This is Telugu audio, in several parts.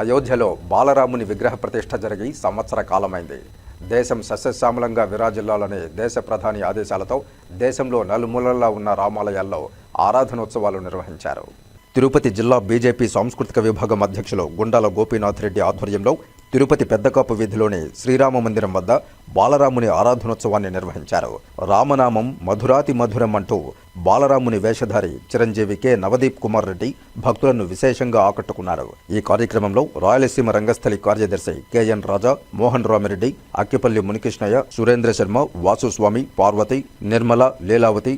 అయోధ్యలో బాలరాముని విగ్రహ ప్రతిష్ఠ జరిగి సంవత్సర కాలమైంది. దేశం సస్యశ్యామలంగా విరాజిల్లాలనే దేశ ప్రధాని ఆదేశాలతో దేశంలో నలుమూలల్లో ఉన్న రామాలయాల్లో ఆరాధనోత్సవాలు నిర్వహించారు. తిరుపతి జిల్లా బీజేపీ సాంస్కృతిక విభాగం అధ్యక్షులు గుండాల గోపీనాథ్ రెడ్డి ఆధ్వర్యంలో తిరుపతి పెద్దకాపు వీధిలోని శ్రీరామ మందిరం వద్ద బాలరాముని ఆరాధనోత్సవాన్ని నిర్వహించారు. రామనామం మధురాతి మధురం అంటూ బాలరాముని వేషధారి చిరంజీవి కె. నవదీప్ కుమార్ రెడ్డి భక్తులను విశేషంగా ఆకట్టుకున్నారు. ఈ కార్యక్రమంలో రాయలసీమ రంగస్థలి కార్యదర్శి కెఎన్ రాజా మోహన్ రామిరెడ్డి అక్కిపల్లి మునికృష్ణయ్య సురేంద్ర శర్మ వాసుస్వామి పార్వతి నిర్మల లీలావతి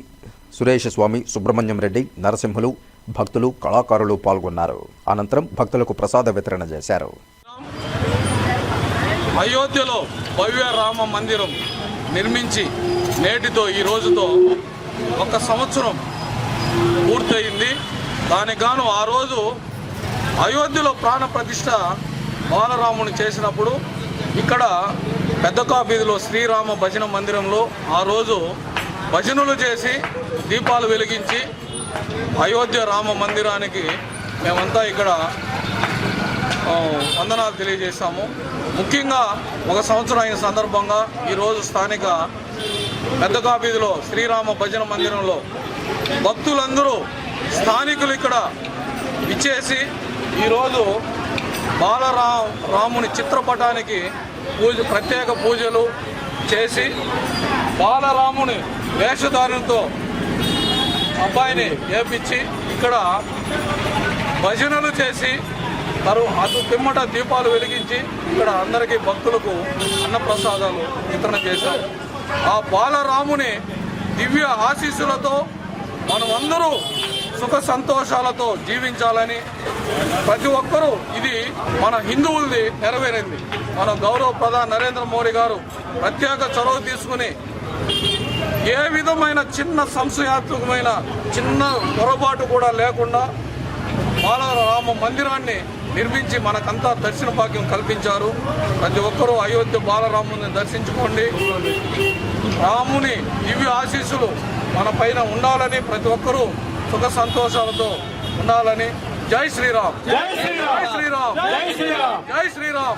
సురేష్ స్వామి సుబ్రహ్మణ్యం రెడ్డి నరసింహులు భక్తులు కళాకారులు పాల్గొన్నారు. అనంతరం భక్తులకు ప్రసాద వితరణ చేశారు. అయోధ్యలో భవ్య రామ మందిరం నిర్మించి నేటితో ఈ రోజుతో ఒక సంవత్సరం పూర్తయింది. దానికి గాను ఆ రోజు అయోధ్యలో ప్రాణప్రతిష్ట బాలరాముని చేసినప్పుడు ఇక్కడ పెద్ద కాపీదిలో శ్రీరామ భజన మందిరంలో ఆ రోజు భజనలు చేసి దీపాలు వెలిగించి అయోధ్య రామ మందిరానికి మేమంతా ఇక్కడ వందనాలు తెలియజేశాము. ముఖ్యంగా ఒక సంవత్సరం అయిన సందర్భంగా ఈరోజు స్థానిక పెద్ద కాపీదిలో శ్రీరామ భజన మందిరంలో భక్తులందరూ స్థానికులు ఇక్కడ ఇచ్చేసి ఈరోజు బాలరా రాముని చిత్రపటానికి పూజ ప్రత్యేక పూజలు చేసి బాలరాముని వేషధారణతో అబ్బాయిని ఏపించి ఇక్కడ భజనలు చేసి తరు అటు పిమ్మట దీపాలు వెలిగించి ఇక్కడ అందరికీ భక్తులకు అన్నప్రసాదాలు వితరణ చేశారు. ఆ బాలరాముని దివ్య ఆశీస్సులతో మనం అందరూ సుఖ సంతోషాలతో జీవించాలని ప్రతి ఒక్కరూ ఇది మన హిందువులది నెరవేరింది. మన గౌరవ ప్రధాని నరేంద్ర మోడీ గారు ప్రత్యేక చొరవ తీసుకుని ఏ విధమైన చిన్న సంశయాత్మకమైన చిన్న పొరపాటు కూడా లేకుండా బాలరామ మందిరాన్ని నిర్మించి మనకంతా దర్శన భాగ్యం కల్పించారు. ప్రతి ఒక్కరూ అయోధ్య బాలరాముని దర్శించుకోండి. రాముని దివ్య ఆశీస్సులు మన పైన ఉండాలని ప్రతి ఒక్కరూ సుఖ సంతోషాలతో ఉండాలని. జై శ్రీరామ్. జై శ్రీరామ్. జై శ్రీరామ్. జై శ్రీరామ్.